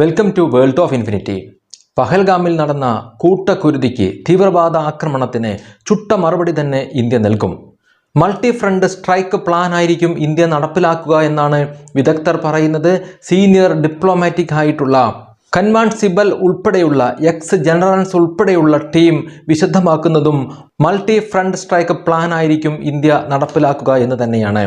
Welcome to world of infinity പഹൽഗാമിൽ നടന്ന കൂട്ടക്കുരുതിക്ക് തീവ്രവാദ ആക്രമണത്തിന് ചുട്ട മറുപടി തന്നെ ഇന്ത്യ നൽകും. മൾട്ടി ഫ്രണ്ട് സ്ട്രൈക്ക് പ്ലാൻ ആയിരിക്കും ഇന്ത്യ നടപ്പിലാക്കുക എന്നാണ് വിദഗ്ധർ പറയുന്നത്. സീനിയർ ഡിപ്ലോമാറ്റിക് ആയിട്ടുള്ള കൻവാൻ സിബൽ ഉൾപ്പെടെയുള്ള എക്സ് ജനറൽസ് ഉൾപ്പെടെയുള്ള ടീം വിശദമാക്കുന്നതും മൾട്ടി ഫ്രണ്ട് സ്ട്രൈക്ക് പ്ലാൻ ആയിരിക്കും ഇന്ത്യ നടപ്പിലാക്കുക എന്ന് തന്നെയാണ്.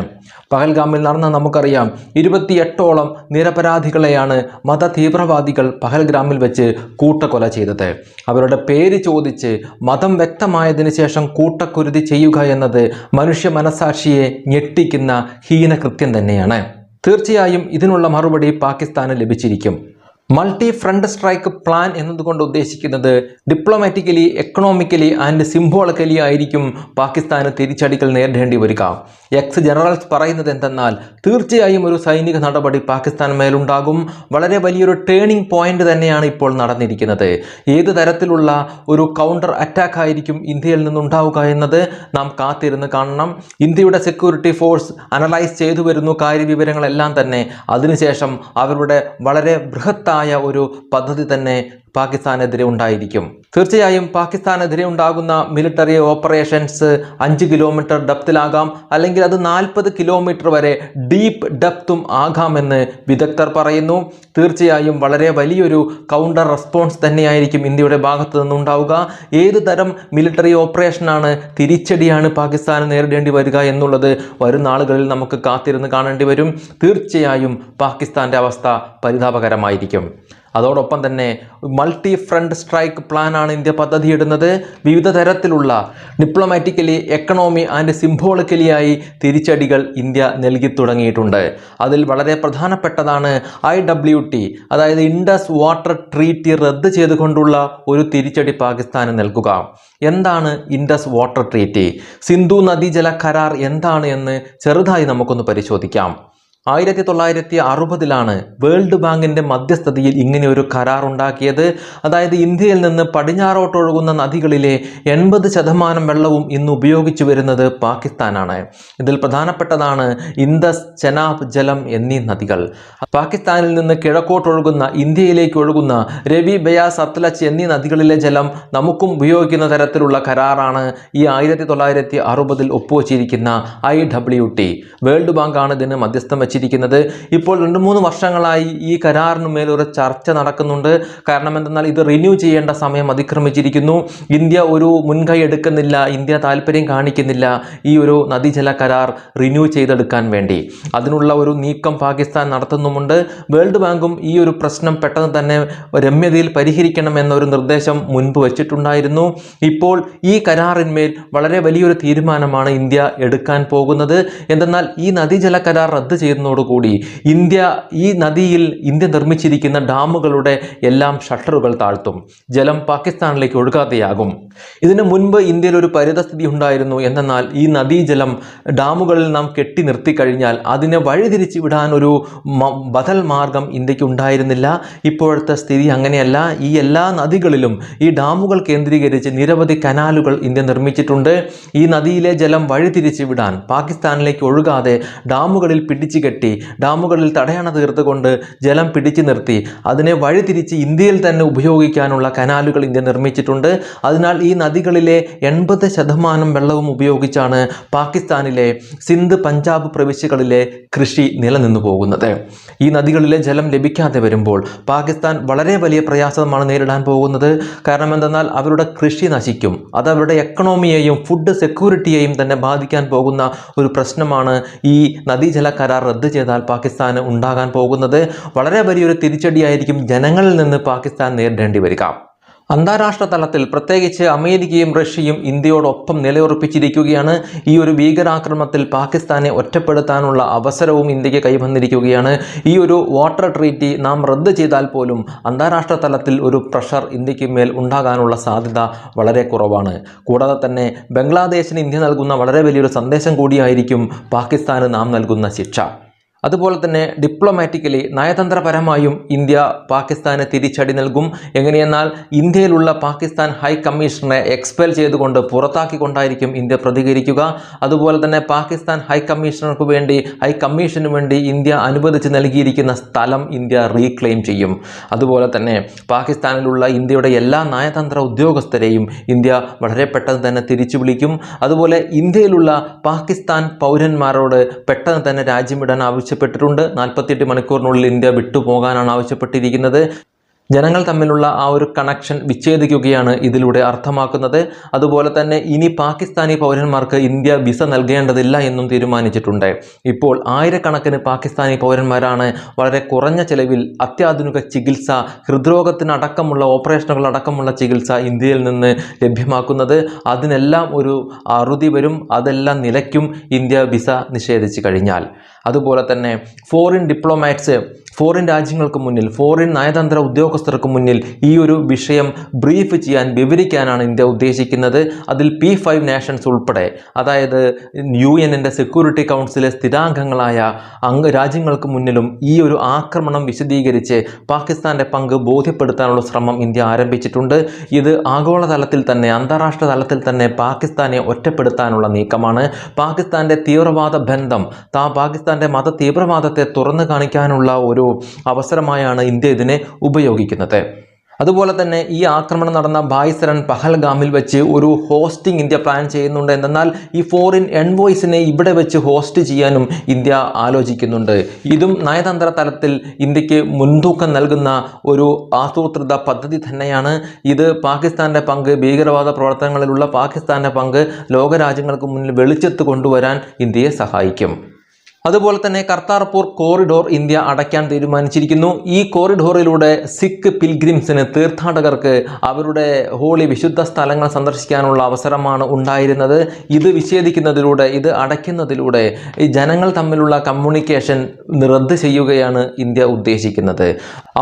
പഹൽഗാമിൽ നടന്ന നമുക്കറിയാം ഇരുപത്തിയെട്ടോളം നിരപരാധികളെയാണ് മത തീവ്രവാദികൾ പഹൽഗ്രാമിൽ വെച്ച് കൂട്ടക്കൊല ചെയ്തത്. അവരുടെ പേര് ചോദിച്ച് മതം വ്യക്തമായതിന് ശേഷം കൂട്ടക്കുരുതി ചെയ്യുക എന്നത് മനുഷ്യ മനസാക്ഷിയെ ഞെട്ടിക്കുന്ന ഹീനകൃത്യം തന്നെയാണ്. തീർച്ചയായും ഇതിനുള്ള മറുപടി പാകിസ്ഥാന് ലഭിച്ചിരിക്കും. മൾട്ടി ഫ്രണ്ട് സ്ട്രൈക്ക് പ്ലാൻ എന്നതുകൊണ്ട് ഉദ്ദേശിക്കുന്നത് ഡിപ്ലോമാറ്റിക്കലി എക്കണോമിക്കലി ആൻഡ് സിംബോളിക്കലി ആയിരിക്കും പാകിസ്ഥാന് തിരിച്ചടികൾ നേരിടേണ്ടി വരിക. എക്സ് ജനറൽസ് പറയുന്നത് എന്തെന്നാൽ തീർച്ചയായും ഒരു സൈനിക നടപടി പാകിസ്ഥാൻ മേലുണ്ടാകും. വളരെ വലിയൊരു ടേണിംഗ് പോയിന്റ് തന്നെയാണ് ഇപ്പോൾ നടന്നിരിക്കുന്നത്. ഏത് തരത്തിലുള്ള ഒരു കൗണ്ടർ അറ്റാക്ക് ആയിരിക്കും ഇന്ത്യയിൽ നിന്നുണ്ടാവുക എന്നത് നാം കാത്തിരുന്ന് കാണണം. ഇന്ത്യയുടെ സെക്യൂരിറ്റി ഫോഴ്സ് അനലൈസ് ചെയ്തു വരുന്നു കാര്യവിവരങ്ങളെല്ലാം തന്നെ. അതിനുശേഷം അവരുടെ വളരെ ബൃഹത്തായ ഒരു പദ്ധതി തന്നെ പാകിസ്ഥാനെതിരെ ഉണ്ടായിരിക്കും. തീർച്ചയായും പാകിസ്ഥാനെതിരെ ഉണ്ടാകുന്ന മിലിറ്ററി ഓപ്പറേഷൻസ് അഞ്ച് കിലോമീറ്റർ ഡെപ്തിലാകാം അല്ലെങ്കിൽ അത് നാൽപ്പത് കിലോമീറ്റർ വരെ ഡീപ്പ് ഡെപ്തും ആകാമെന്ന് വിദഗ്ധർ പറയുന്നു. തീർച്ചയായും വളരെ വലിയൊരു കൗണ്ടർ റെസ്പോൺസ് തന്നെയായിരിക്കും ഇന്ത്യയുടെ ഭാഗത്തു നിന്നുണ്ടാവുക. ഏത് തരം മിലിറ്ററി ഓപ്പറേഷനാണ് തിരിച്ചടിയാണ് പാകിസ്ഥാന് നേരിടേണ്ടി വരിക എന്നുള്ളത് വരും നാളുകളിൽ നമുക്ക് കാത്തിരുന്ന് കാണേണ്ടി വരും. തീർച്ചയായും പാകിസ്ഥാന്റെ അവസ്ഥ പരിതാപകരമായിരിക്കും. അതോടൊപ്പം തന്നെ മൾട്ടി ഫ്രണ്ട് സ്ട്രൈക്ക് പ്ലാനാണ് ഇന്ത്യ പദ്ധതിയിടുന്നത്. വിവിധ തരത്തിലുള്ള ഡിപ്ലോമാറ്റിക്കലി എക്കണോമി ആൻഡ് സിംബോളിക്കലിയായി തിരിച്ചടികൾ ഇന്ത്യ നൽകി തുടങ്ങിയിട്ടുണ്ട്. അതിൽ വളരെ പ്രധാനപ്പെട്ടതാണ് ഐ ഡബ്ല്യു ടി അതായത് ഇൻഡസ് വാട്ടർ ട്രീറ്റി റദ്ദ് ചെയ്തുകൊണ്ടുള്ള ഒരു തിരിച്ചടി പാകിസ്ഥാന് നൽകുക. എന്താണ് ഇൻഡസ് വാട്ടർ ട്രീറ്റി സിന്ധു നദീജല കരാർ എന്താണ് എന്ന് ചെറുതായി നമുക്കൊന്ന് പരിശോധിക്കാം. ആയിരത്തി തൊള്ളായിരത്തി അറുപതിലാണ് വേൾഡ് ബാങ്കിന്റെ മധ്യസ്ഥതയിൽ ഇങ്ങനെ ഒരു കരാർ ഉണ്ടാക്കിയത് അതായത് ഇന്ത്യയിൽ നിന്ന് പടിഞ്ഞാറോട്ടൊഴുകുന്ന നദികളിലെ എൺപത് ശതമാനം വെള്ളവും ഇന്ന് ഉപയോഗിച്ചു വരുന്നത് പാകിസ്ഥാനാണ്. ഇതിൽ പ്രധാനപ്പെട്ടതാണ് ഇൻഡസ് ചെനാബ് ജലം എന്നീ നദികൾ. പാകിസ്ഥാനിൽ നിന്ന് കിഴക്കോട്ടൊഴുകുന്ന ഇന്ത്യയിലേക്ക് ഒഴുകുന്ന രവി ബയാസ് സത്ലജ് എന്നീ നദികളിലെ ജലം നമുക്കും ഉപയോഗിക്കുന്ന തരത്തിലുള്ള കരാറാണ് ഈ ആയിരത്തി തൊള്ളായിരത്തി അറുപതിൽ ഒപ്പുവച്ചിരിക്കുന്ന ഐ ഡബ്ല്യു ടി. വേൾഡ് ബാങ്കാണ് ഇതിന് മധ്യസ്ഥം വെച്ചിരിക്കുന്നത്. ഇപ്പോൾ രണ്ട് മൂന്ന് വർഷങ്ങളായി ഈ കരാറിന് മേൽ ഒരു ചർച്ച നടക്കുന്നുണ്ട്. കാരണം എന്തെന്നാൽ ഇത് റിന്യൂ ചെയ്യേണ്ട സമയം അതിക്രമിച്ചിരിക്കുന്നു. ഇന്ത്യ ഒരു മുൻകൈ എടുക്കുന്നില്ല. ഇന്ത്യ താല്പര്യം കാണിക്കുന്നില്ല ഈ ഒരു നദീജല കരാർ റിന്യൂ ചെയ്തെടുക്കാൻ വേണ്ടി. അതിനുള്ള ഒരു നീക്കം പാകിസ്ഥാൻ നടത്തുന്നുമുണ്ട്. വേൾഡ് ബാങ്കും ഈ ഒരു പ്രശ്നം പെട്ടെന്ന് തന്നെ രമ്യതയിൽ പരിഹരിക്കണം എന്നൊരു നിർദ്ദേശം മുൻപ് വെച്ചിട്ടുണ്ടായിരുന്നു. ഇപ്പോൾ ഈ കരാറിന്മേൽ വളരെ വലിയൊരു തീരുമാനമാണ് ഇന്ത്യ എടുക്കാൻ പോകുന്നത്. എന്തെന്നാൽ ഈ നദീജല കരാർ റദ്ദ് ചെയ്യുന്നതോടുകൂടി ഇന്ത്യ ഈ നദിയിൽ ഇന്ത്യ നിർമ്മിച്ചിരിക്കുന്ന ഡാമുകളുടെ എല്ലാം ഷട്ടറുകൾ താഴ്ത്തും. ജലം പാകിസ്ഥാനിലേക്ക് ഒഴുകാതെയാകും. ഇതിനു മുൻപ് ഇന്ത്യയിൽ ഒരു പരിതസ്ഥിതി ഉണ്ടായിരുന്നു. എന്നാൽ ഈ നദീജലം ഡാമുകളിൽ നാം കെട്ടി നിർത്തി കഴിഞ്ഞാൽ അതിനെ വഴിതിരിച്ചു വിടാൻ ഒരു ബദൽ മാർഗം ഇന്ത്യയ്ക്ക് ഉണ്ടായിരുന്നില്ല. ഇപ്പോഴത്തെ സ്ഥിതി അങ്ങനെയല്ല. ഈ എല്ലാ നദികളിലും ഈ ഡാമുകൾ കേന്ദ്രീകരിച്ച് നിരവധി കനാലുകൾ ഇന്ത്യ നിർമ്മിച്ചിട്ടുണ്ട്. ഈ നദിയിലെ ജലം വഴിതിരിച്ചു വിടാൻ പാകിസ്ഥാനിലേക്ക് ഒഴുകാതെ ഡാമുകളിൽ പിടിച്ചു കെട്ടി ഡാമുകളിൽ തടയണ തീർത്തുകൊണ്ട് ജലം പിടിച്ചു നിർത്തി. അതിനെ വഴിതിരിച്ച് ഇന്ത്യയിൽ തന്നെ ഉപയോഗിക്കാനുള്ള കനാലുകൾ ഇന്ത്യ നിർമ്മിച്ചിട്ടുണ്ട്. അതിനാൽ ഈ നദികളിലെ എൺപത് ശതമാനം വെള്ളവും ഉപയോഗിച്ചാണ് പാകിസ്ഥാനിലെ സിന്ധ് പഞ്ചാബ് പ്രവിശ്യകളിലെ കൃഷി നിലനിന്നു പോകുന്നത്. ഈ നദികളിലെ ജലം ലഭിക്കാതെ വരുമ്പോൾ പാകിസ്ഥാൻ വളരെ വലിയ പ്രയാസമാണ് നേരിടാൻ പോകുന്നത്. കാരണം എന്തെന്നാൽ അവരുടെ കൃഷി നശിക്കും. അത് അവരുടെ എക്കണോമിയെയും ഫുഡ് സെക്യൂരിറ്റിയെയും തന്നെ ബാധിക്കാൻ പോകുന്ന ഒരു പ്രശ്നമാണ് ഈ നദീജല കരാർ റദ്ദ് ചെയ്താൽ പാകിസ്ഥാന് ഉണ്ടാകാൻ പോകുന്നത് വളരെ വലിയൊരു തിരിച്ചടിയായിരിക്കും ജനങ്ങളിൽ നിന്ന് പാകിസ്ഥാൻ നേരിടേണ്ടി വരിക. അന്താരാഷ്ട്ര തലത്തിൽ പ്രത്യേകിച്ച് അമേരിക്കയും റഷ്യയും ഇന്ത്യയോടൊപ്പം നിലയുറപ്പിച്ചിരിക്കുകയാണ്. ഈ ഒരു ഭീകരാക്രമണത്തിൽ പാകിസ്ഥാനെ ഒറ്റപ്പെടുത്താനുള്ള അവസരവും ഇന്ത്യയ്ക്ക് കൈവന്നിരിക്കുകയാണ്. ഈ ഒരു വാട്ടർ ട്രീറ്റി നാം റദ്ദ് ചെയ്താൽ പോലും അന്താരാഷ്ട്ര തലത്തിൽ ഒരു പ്രഷർ ഇന്ത്യയ്ക്ക് മേൽ ഉണ്ടാകാനുള്ള സാധ്യത വളരെ കുറവാണ്. കൂടാതെ തന്നെ ബംഗ്ലാദേശിന് ഇന്ത്യ നൽകുന്ന വളരെ വലിയൊരു സന്ദേശം കൂടിയായിരിക്കും പാകിസ്ഥാന് നാം നൽകുന്ന ശിക്ഷ. അതുപോലെ തന്നെ ഡിപ്ലോമാറ്റിക്കലി നയതന്ത്രപരമായും ഇന്ത്യ പാകിസ്ഥാന് തിരിച്ചടി നൽകും. എങ്ങനെയെന്നാൽ ഇന്ത്യയിലുള്ള പാകിസ്ഥാൻ ഹൈ കമ്മീഷണറെ എക്സ്പെൽ ചെയ്തുകൊണ്ട് പുറത്താക്കിക്കൊണ്ടായിരിക്കും ഇന്ത്യ പ്രതികരിക്കുക. അതുപോലെ തന്നെ പാകിസ്ഥാൻ ഹൈ കമ്മീഷണർക്ക് വേണ്ടി ഹൈ കമ്മീഷന് വേണ്ടി ഇന്ത്യ അനുവദിച്ച് നൽകിയിരിക്കുന്ന സ്ഥലം ഇന്ത്യ റീക്ലെയിം ചെയ്യും. അതുപോലെ തന്നെ പാകിസ്ഥാനിലുള്ള ഇന്ത്യയുടെ എല്ലാ നയതന്ത്ര ഉദ്യോഗസ്ഥരെയും ഇന്ത്യ വളരെ പെട്ടെന്ന് തന്നെ തിരിച്ചു വിളിക്കും. അതുപോലെ ഇന്ത്യയിലുള്ള പാകിസ്ഥാൻ പൗരന്മാരോട് പെട്ടെന്ന് തന്നെ രാജ്യം വിടാൻ ആവശ്യപ്പെട്ടിട്ടുണ്ട്. നാൽപ്പത്തിയെട്ട് മണിക്കൂറിനുള്ളിൽ ഇന്ത്യ വിട്ടുപോകാനാണ് ആവശ്യപ്പെട്ടിരിക്കുന്നത്. ജനങ്ങൾ തമ്മിലുള്ള ആ ഒരു കണക്ഷൻ വിച്ഛേദിക്കുകയാണ് ഇതിലൂടെ അർത്ഥമാക്കുന്നത്. അതുപോലെ തന്നെ ഇനി പാകിസ്ഥാനി പൗരന്മാർക്ക് ഇന്ത്യ വിസ നൽകേണ്ടതില്ല എന്നും തീരുമാനിച്ചിട്ടുണ്ട്. ഇപ്പോൾ ആയിരക്കണക്കിന് പാകിസ്ഥാനി പൗരന്മാരാണ് വളരെ കുറഞ്ഞ ചെലവിൽ അത്യാധുനിക ചികിത്സ ഹൃദ്രോഗത്തിനടക്കമുള്ള ഓപ്പറേഷനുകൾ അടക്കമുള്ള ചികിത്സ ഇന്ത്യയിൽ നിന്ന് ലഭ്യമാക്കുന്നത്. അതിനെല്ലാം ഒരു അറുതി വരും അതെല്ലാം നിലയ്ക്കും ഇന്ത്യ വിസ നിഷേധിച്ചു കഴിഞ്ഞാൽ. അതുപോലെ തന്നെ ഫോറിൻ ഡിപ്ലോമാറ്റ്സ് ഫോറിൻ രാജ്യങ്ങൾക്ക് മുന്നിൽ ഫോറിൻ നയതന്ത്ര ഉദ്യോഗസ്ഥർക്ക് മുന്നിൽ ഈ ഒരു വിഷയം ബ്രീഫ് ചെയ്യാൻ വിവരിക്കാനാണ് ഇന്ത്യ ഉദ്ദേശിക്കുന്നത്. അതിൽ പി ഫൈവ് നാഷൻസ് ഉൾപ്പെടെ അതായത് യു എന്നിന്റെ സെക്യൂരിറ്റി കൗൺസിലെ സ്ഥിരാംഗങ്ങളായ അംഗ രാജ്യങ്ങൾക്ക് മുന്നിലും ഈ ഒരു ആക്രമണം വിശദീകരിച്ച് പാകിസ്ഥാന്റെ പങ്ക് ബോധ്യപ്പെടുത്താനുള്ള ശ്രമം ഇന്ത്യ ആരംഭിച്ചിട്ടുണ്ട്. ഇത് ആഗോളതലത്തിൽ തന്നെ അന്താരാഷ്ട്ര തലത്തിൽ തന്നെ പാകിസ്ഥാനെ ഒറ്റപ്പെടുത്താനുള്ള നീക്കമാണ്. പാകിസ്ഥാന്റെ തീവ്രവാദ ബന്ധം താ പാകിസ്ഥാന്റെ മത തീവ്രവാദത്തെ തുറന്നു കാണിക്കാനുള്ള ഒരു അവസരമായാണ് ഇന്ത്യ ഇതിനെ ഉപയോഗിക്കുന്നത്. അതുപോലെ തന്നെ ഈ ആക്രമണം നടന്ന ബായ്സരൻ പഹൽഗാമിൽ വെച്ച് ഒരു ഹോസ്റ്റിംഗ് ഇന്ത്യ പ്ലാൻ ചെയ്യുന്നുണ്ട്. എന്നാൽ ഈ ഫോറിൻ എൻവോയ്സിനെ ഇവിടെ വെച്ച് ഹോസ്റ്റ് ചെയ്യാനും ഇന്ത്യ ആലോചിക്കുന്നുണ്ട്. ഇതും നയതന്ത്ര തലത്തിൽ ഇന്ത്യയ്ക്ക് മുൻതൂക്കം നൽകുന്ന ഒരു ആസൂത്രിത പദ്ധതി തന്നെയാണ്. ഇത് പാകിസ്ഥാന്റെ പങ്ക് ഭീകരവാദ പ്രവർത്തനങ്ങളിലുള്ള പാകിസ്ഥാന്റെ പങ്ക് ലോകരാജ്യങ്ങൾക്ക് മുന്നിൽ വെളിച്ചത്ത് കൊണ്ടുവരാൻ ഇന്ത്യയെ സഹായിക്കും. അതുപോലെ തന്നെ കർത്താർപൂർ കോറിഡോർ ഇന്ത്യ അടയ്ക്കാൻ തീരുമാനിച്ചിരിക്കുന്നു. ഈ കോറിഡോറിലൂടെ സിഖ് പിൽഗ്രിംസിന് തീർത്ഥാടകർക്ക് അവരുടെ ഹോളി വിശുദ്ധ സ്ഥലങ്ങൾ സന്ദർശിക്കാനുള്ള അവസരമാണ് ഉണ്ടായിരുന്നത്. ഇത് വിച്ഛേദിക്കുന്നതിലൂടെ ഇത് അടയ്ക്കുന്നതിലൂടെ ഈ ജനങ്ങൾ തമ്മിലുള്ള കമ്മ്യൂണിക്കേഷൻ റദ്ദ് ചെയ്യുകയാണ് ഇന്ത്യ ഉദ്ദേശിക്കുന്നത്.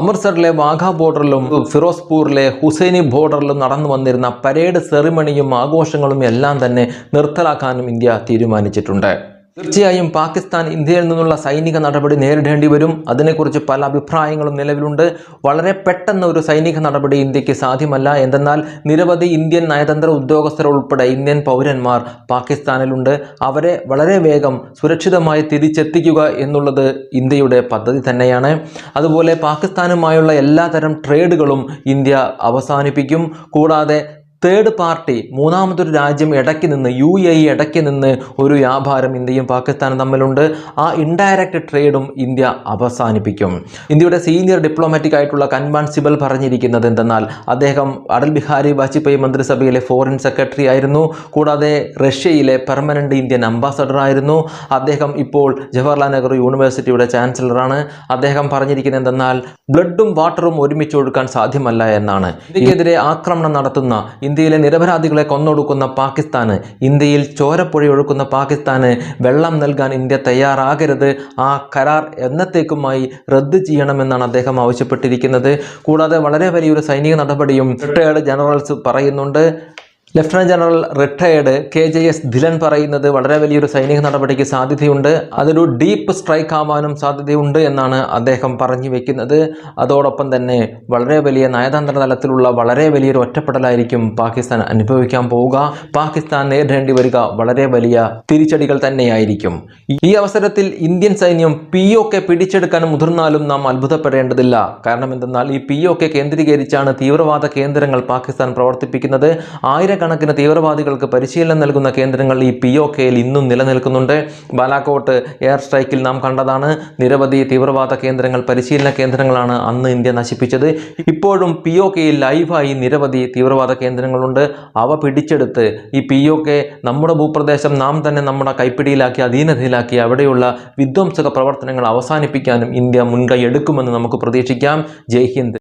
അമൃത്സറിലെ വാഘ ബോർഡറിലും ഫിറോസ്പൂരിലെ ഹുസൈനി ബോർഡറിലും നടന്നു വന്നിരുന്ന പരേഡ് സെറിമണിയും ആഘോഷങ്ങളും എല്ലാം തന്നെ നിർത്തലാക്കാനും ഇന്ത്യ തീരുമാനിച്ചിട്ടുണ്ട്. തീർച്ചയായും പാകിസ്ഥാൻ ഇന്ത്യയിൽ നിന്നുള്ള സൈനിക നടപടി നേരിടേണ്ടി വരും. അതിനെക്കുറിച്ച് പല അഭിപ്രായങ്ങളും നിലവിലുണ്ട്. വളരെ പെട്ടെന്ന് ഒരു സൈനിക നടപടി ഇന്ത്യയ്ക്ക് സാധ്യമല്ല. എന്തെന്നാൽ നിരവധി ഇന്ത്യൻ നയതന്ത്ര ഉദ്യോഗസ്ഥർ ഉൾപ്പെടെ ഇന്ത്യൻ പൗരന്മാർ പാകിസ്ഥാനിലുണ്ട്. അവരെ വളരെ വേഗം സുരക്ഷിതമായി തിരിച്ചെത്തിക്കുക എന്നുള്ളത് ഇന്ത്യയുടെ പദ്ധതി തന്നെയാണ്. അതുപോലെ പാകിസ്ഥാനുമായുള്ള എല്ലാതരം ട്രേഡുകളും ഇന്ത്യ അവസാനിപ്പിക്കും. കൂടാതെ തേർഡ് പാർട്ടി മൂന്നാമതൊരു രാജ്യം ഇടയ്ക്ക് നിന്ന് യു എ ഇ ഇടയ്ക്ക് നിന്ന് ഒരു വ്യാപാരം ഇന്ത്യയും പാകിസ്ഥാനും തമ്മിലുണ്ട്. ആ ഇൻഡയറക്റ്റ് ട്രേഡും ഇന്ത്യ അവസാനിപ്പിക്കും. ഇന്ത്യയുടെ സീനിയർ ഡിപ്ലോമാറ്റിക് ആയിട്ടുള്ള കൻവാൻ സിബൽ പറഞ്ഞിരിക്കുന്നത് എന്തെന്നാൽ അദ്ദേഹം അടൽ ബിഹാരി വാജ്പേയി മന്ത്രിസഭയിലെ ഫോറിൻ സെക്രട്ടറി ആയിരുന്നു. കൂടാതെ റഷ്യയിലെ പെർമനന്റ് ഇന്ത്യൻ അംബാസഡർ ആയിരുന്നു. അദ്ദേഹം ഇപ്പോൾ ജവഹർലാൽ നെഹ്റു യൂണിവേഴ്സിറ്റിയുടെ ചാൻസലറാണ് അദ്ദേഹം പറഞ്ഞിരിക്കുന്നത് എന്തെന്നാൽ ബ്ലഡും വാട്ടറും ഒരുമിച്ച് ഒഴുക്കാൻ സാധ്യമല്ല എന്നാണ്. ഇന്ത്യക്കെതിരെ ആക്രമണം നടത്തുന്ന ഇന്ത്യയിലെ നിരപരാധികളെ കൊന്നൊടുക്കുന്ന പാകിസ്ഥാന് ഇന്ത്യയിൽ ചോരപ്പുഴയൊഴുക്കുന്ന പാകിസ്ഥാന് വെള്ളം നൽകാൻ ഇന്ത്യ തയ്യാറാകരുത് ആ കരാർ എന്നത്തേക്കുമായി റദ്ദ് ചെയ്യണമെന്നാണ് അദ്ദേഹം ആവശ്യപ്പെട്ടിരിക്കുന്നത്. കൂടാതെ വളരെ വലിയൊരു സൈനിക നടപടിയും റിട്ടയേർഡ് ജനറൽസ് പറയുന്നുണ്ട്. Lieutenant general retired K J S Dhillon പറയുന്നത് വളരെ വലിയൊരു സൈനിക നടപടിക്ക് സാധ്യതയുണ്ട്. അതൊരു ഡീപ്പ് സ്ട്രൈക്ക് ആവാനും സാധ്യതയുണ്ട് എന്നാണ് അദ്ദേഹം പറഞ്ഞു വെക്കുന്നത്. അതോടൊപ്പം തന്നെ വളരെ വലിയ നയതന്ത്ര തലത്തിലുള്ള വളരെ വലിയൊരു ഒറ്റപ്പെടലായിരിക്കും പാകിസ്ഥാൻ അനുഭവിക്കാൻ പോവുക. പാകിസ്ഥാൻ നേരിടേണ്ടി വരിക വളരെ വലിയ തിരിച്ചടികൾ തന്നെയായിരിക്കും. ഈ അവസരത്തിൽ ഇന്ത്യൻ സൈന്യം പി ഒ കെ പിടിച്ചെടുക്കാൻ മുതിർന്നാലും നാം അത്ഭുതപ്പെടേണ്ടതില്ല. കാരണം എന്തെന്നാൽ ഈ പി ഒ കെ കേന്ദ്രീകരിച്ചാണ് തീവ്രവാദ കേന്ദ്രങ്ങൾ പാകിസ്ഥാൻ പ്രവർത്തിപ്പിക്കുന്നത്. ആയിരക്കണക്കിന് തീവ്രവാദികൾക്ക് പരിശീലനം നൽകുന്ന കേന്ദ്രങ്ങൾ ഈ പി ഒ കെയിൽ ഇന്നും നിലനിൽക്കുന്നുണ്ട്. ബാലാക്കോട്ട് എയർ സ്ട്രൈക്കിൽ നാം കണ്ടതാണ്. നിരവധി തീവ്രവാദ കേന്ദ്രങ്ങൾ പരിശീലന കേന്ദ്രങ്ങളാണ് അന്ന് ഇന്ത്യ നശിപ്പിച്ചത്. ഇപ്പോഴും പി ഒ കെയിൽ ലൈവായി നിരവധി തീവ്രവാദ കേന്ദ്രങ്ങളുണ്ട്. അവ പിടിച്ചെടുത്ത് ഈ പി ഒ കെ നമ്മുടെ ഭൂപ്രദേശം നാം തന്നെ നമ്മുടെ കൈപ്പിടിയിലാക്കി അധീനതയിലാക്കി അവിടെയുള്ള വിധ്വംസക പ്രവർത്തനങ്ങൾ അവസാനിപ്പിക്കാനും ഇന്ത്യ മുൻകൈ എടുക്കുമെന്ന് നമുക്ക് പ്രതീക്ഷിക്കാം. ജയ് ഹിന്ദ്.